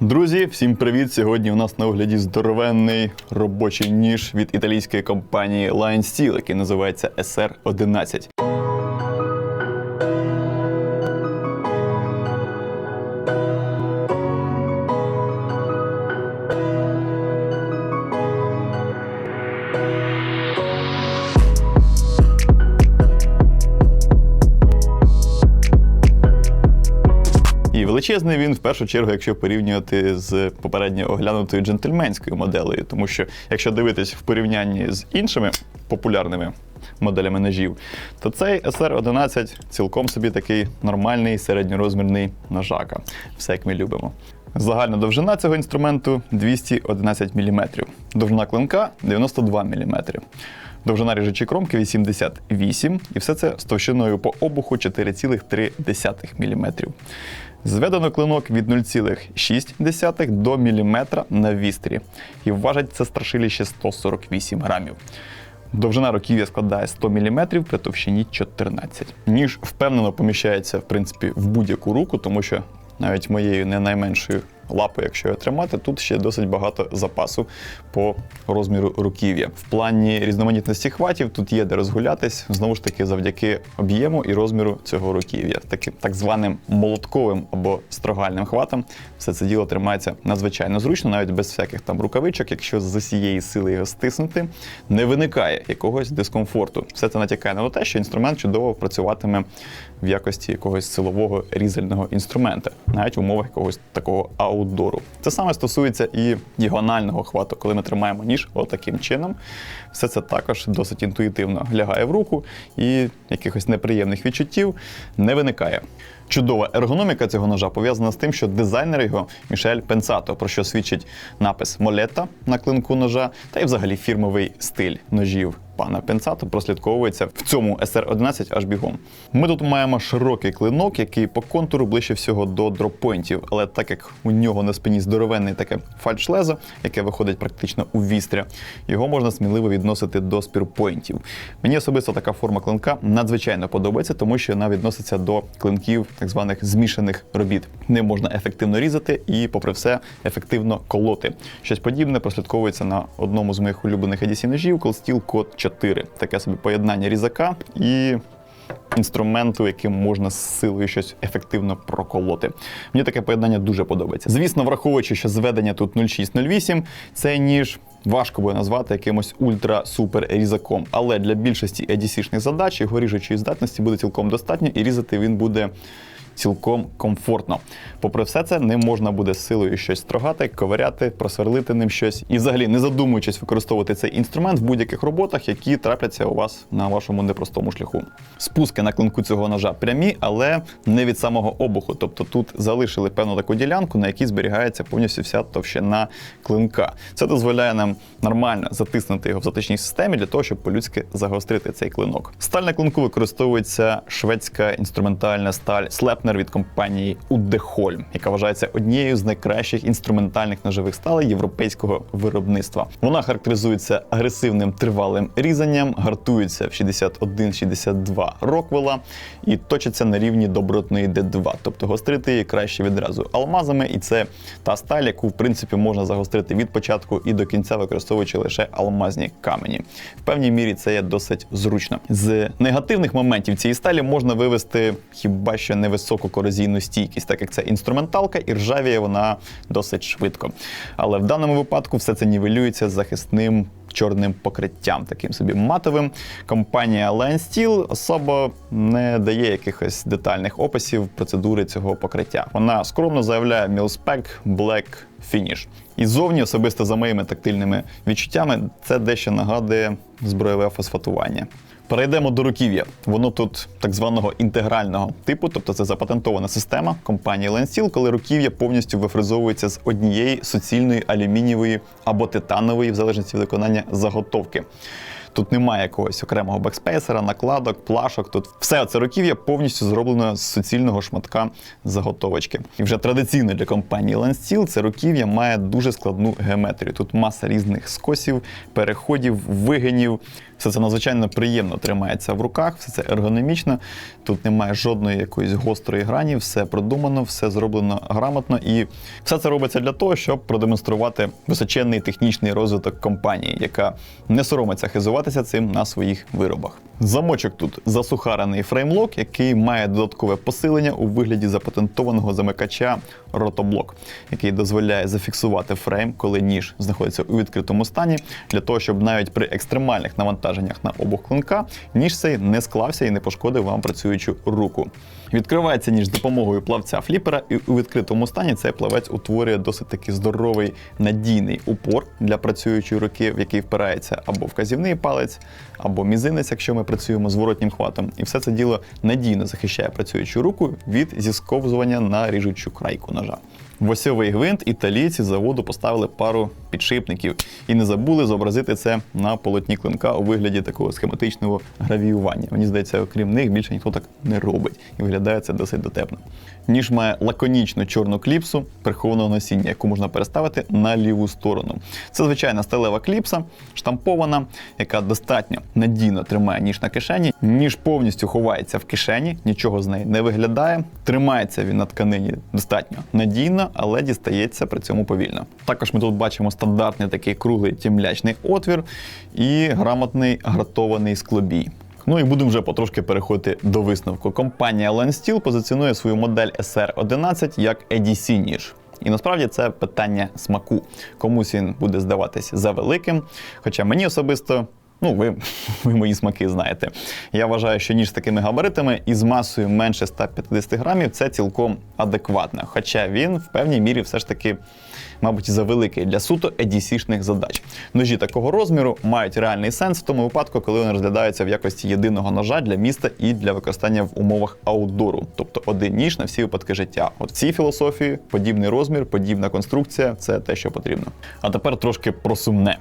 Друзі, всім привіт! Сьогодні у нас на огляді здоровенний робочий ніж від італійської компанії Lion Steel, який називається SR11. Величезний він в першу чергу, якщо порівнювати з попередньо оглянутою джентльменською моделею. Тому що, якщо дивитись в порівнянні з іншими популярними моделями ножів, то цей SR11 цілком собі такий нормальний середньорозмірний ножака. Все як ми любимо. Загальна довжина цього інструменту 211 мм, довжина клинка 92 мм. Довжина ріжучої кромки 88 і все це з товщиною по обуху 4,3 мм. Зведено клинок від 0,6 до міліметра на вістрі. І важить це страшилище 148 грамів. Довжина руків'я складає 100 мм при товщині 14. Ніж впевнено поміщається в принципі в будь-яку руку, тому що навіть моєю не найменшою лапою, якщо його тримати, тут ще досить багато запасу по розміру руків'я. В плані різноманітності хватів тут є де розгулятись, знову ж таки, завдяки об'єму і розміру цього руків'я. Таким так званим молотковим або строгальним хватом все це діло тримається надзвичайно зручно, навіть без всяких там рукавичок. Якщо з усієї сили його стиснути, не виникає якогось дискомфорту. Все це натякає на те, що інструмент чудово працюватиме в якості якогось силового різального інструмента, навіть в умовах якогось такого аутдору. Це саме стосується і діагонального хвату, коли ми тримаємо ніж отаким чином. Все це також досить інтуїтивно лягає в руку і якихось неприємних відчуттів не виникає. Чудова ергономіка цього ножа пов'язана з тим, що дизайнер його Мішель Пенсато, про що свідчить напис Молета на клинку ножа, та й взагалі фірмовий стиль ножів пана Пенсато прослідковується в цьому SR11 аж бігом. Ми тут маємо широкий клинок, який по контуру ближче всього до дроппойнтів, але так як у нього на спині здоровенне таке фальшлезо, яке виходить практично у вістря, його можна сміливо відносити до спірпойнтів. Мені особисто така форма клинка надзвичайно подобається, тому що вона відноситься до клинків так званих змішаних робіт. Ним можна ефективно різати і, попри все, ефективно колоти. Щось подібне прослідковується на одному з моїх улюблених EDC ножів Cold Steel Code 4. Таке собі поєднання різака і інструменту, яким можна з силою щось ефективно проколоти. Мені таке поєднання дуже подобається. Звісно, враховуючи, що зведення тут 0,6-0,8, цей ніж важко буде назвати якимось ультра-супер різаком. Але для більшості EDC-шних задач його ріжучої здатності буде цілком достатньо, і різати він буде. Цілком комфортно. Попри все це, ним можна буде силою щось строгати, ковиряти, просверлити ним щось і, взагалі, не задумуючись використовувати цей інструмент в будь-яких роботах, які трапляться у вас на вашому непростому шляху. Спуски на клинку цього ножа прямі, але не від самого обуху. Тобто тут залишили певну таку ділянку, на якій зберігається повністю вся товщина клинка. Це дозволяє нам нормально затиснути його в затичній системі для того, щоб по-людськи загострити цей клинок. Сталь на клинку використовується шведська інструментальна сталь Слеп від компанії Удехольм, яка вважається однією з найкращих інструментальних ножових сталей європейського виробництва. Вона характеризується агресивним тривалим різанням, гартується в 61-62 роквела і точиться на рівні добротної D2, тобто гострити її краще відразу алмазами, і це та сталь, яку в принципі можна загострити від початку і до кінця, використовуючи лише алмазні камені. В певній мірі це є досить зручно. З негативних моментів цієї сталі можна вивести хіба що невисоку високу корозійну стійкість, так як це інструменталка, і ржавіє вона досить швидко. Але в даному випадку все це нівелюється захисним. Чорним покриттям, таким собі матовим. Компанія Line Steel особо не дає якихось детальних описів процедури цього покриття. Вона скромно заявляє Mil-Spec Black Finish. І зовні, особисто за моїми тактильними відчуттями, це дещо нагадує збройове фосфатування. Перейдемо до руків'я. Воно тут так званого інтегрального типу, тобто це запатентована система компанії Lensteel, коли руків'я повністю вифризовується з однієї суцільної алюмінієвої або титанової, в залежності від виконання заготовки. Тут немає якогось окремого бекспейсера, накладок, плашок. Тут все це руків'я повністю зроблено з суцільного шматка заготовочки. І вже традиційно для компанії Landsteel це руків'я має дуже складну геометрію. Тут маса різних скосів, переходів, вигинів. Все це надзвичайно приємно тримається в руках, все це ергономічно. Тут немає жодної якоїсь гострої грані, все продумано, все зроблено грамотно. І все це робиться для того, щоб продемонструвати височенний технічний розвиток компанії, яка не соромиться хизуватися цим на своїх виробах. Замочок тут засухарений фреймлок, який має додаткове посилення у вигляді запатентованого замикача ротоблок, який дозволяє зафіксувати фрейм, коли ніж знаходиться у відкритому стані, для того, щоб навіть при екстремальних навантаженнях на обох клинка ніж цей не склався і не пошкодив вам працюючу руку. Відкривається ніж з допомогою плавця фліпера, і у відкритому стані цей плавець утворює досить таки здоровий надійний упор для працюючої руки, в який впирається або вказівний палець, або мізинець, якщо ми працюємо зворотнім хватом. І все це діло надійно захищає працюючу руку від зісковзування на ріжучу крайку ножа. В осьовий гвинт італійці заводу поставили пару підшипників і не забули зобразити це на полотні клинка у вигляді такого схематичного гравіювання. Мені здається, окрім них більше ніхто так не робить і виглядає це досить дотепно. Ніж має лаконічну чорну кліпсу прихованого носіння, яку можна переставити на ліву сторону. Це звичайна сталева кліпса, штампована, яка достатньо надійно тримає ніж на кишені. Ніж повністю ховається в кишені, нічого з неї не виглядає. Тримається він на тканині достатньо надійно, але дістається при цьому повільно. Також ми тут бачимо стандартний такий круглий тімлячний отвір і грамотний гратований склобій. Ну і будемо вже потрошки переходити до висновку. Компанія Landsteel позиціонує свою модель SR11 як EDC ніж. І насправді це питання смаку. Комусь він буде здаватись за великим. Хоча мені особисто. Ну, ви, ви мої смаки знаєте. Я вважаю, що ніж з такими габаритами і з масою менше 150 грамів це цілком адекватно. Хоча він в певній мірі все ж таки, мабуть, завеликий для суто EDC-шних задач. Ножі такого розміру мають реальний сенс в тому випадку, коли вони розглядаються в якості єдиного ножа для міста і для використання в умовах аутдору, тобто один ніж на всі випадки життя. От в цій філософії подібний розмір, подібна конструкція це те, що потрібно. А тепер трошки про сумне.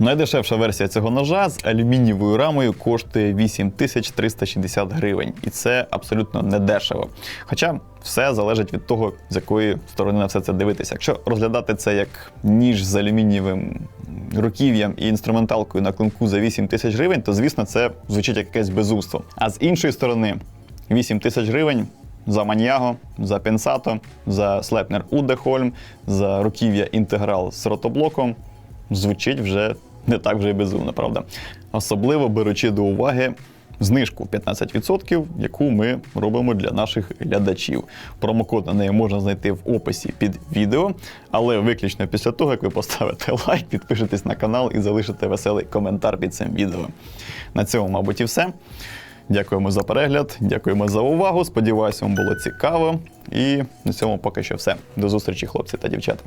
Найдешевша версія цього ножа з алюмінієвою рамою коштує 8360 гривень, і це абсолютно не дешево. Хоча все залежить від того, з якої сторони на все це дивитися. Якщо розглядати це як ніж з алюмінієвим руків'ям і інструменталкою на клинку за 8 тисяч гривень, то звісно це звучить як якесь безумство. А з іншої сторони, 8 тисяч гривень. За Маньяго, за Пенсато, за Слепнер Удехольм, за руків'я інтеграл з ротоблоком звучить вже не так вже й безумно, правда? Особливо беручи до уваги знижку 15%, яку ми робимо для наших глядачів. Промокод на неї можна знайти в описі під відео, але виключно після того, як ви поставите лайк, підпишетесь на канал і залишите веселий коментар під цим відео. На цьому, мабуть, і все. Дякуємо за перегляд, дякуємо за увагу. Сподіваюся, вам було цікаво. І на цьому поки що все. До зустрічі, хлопці та дівчата.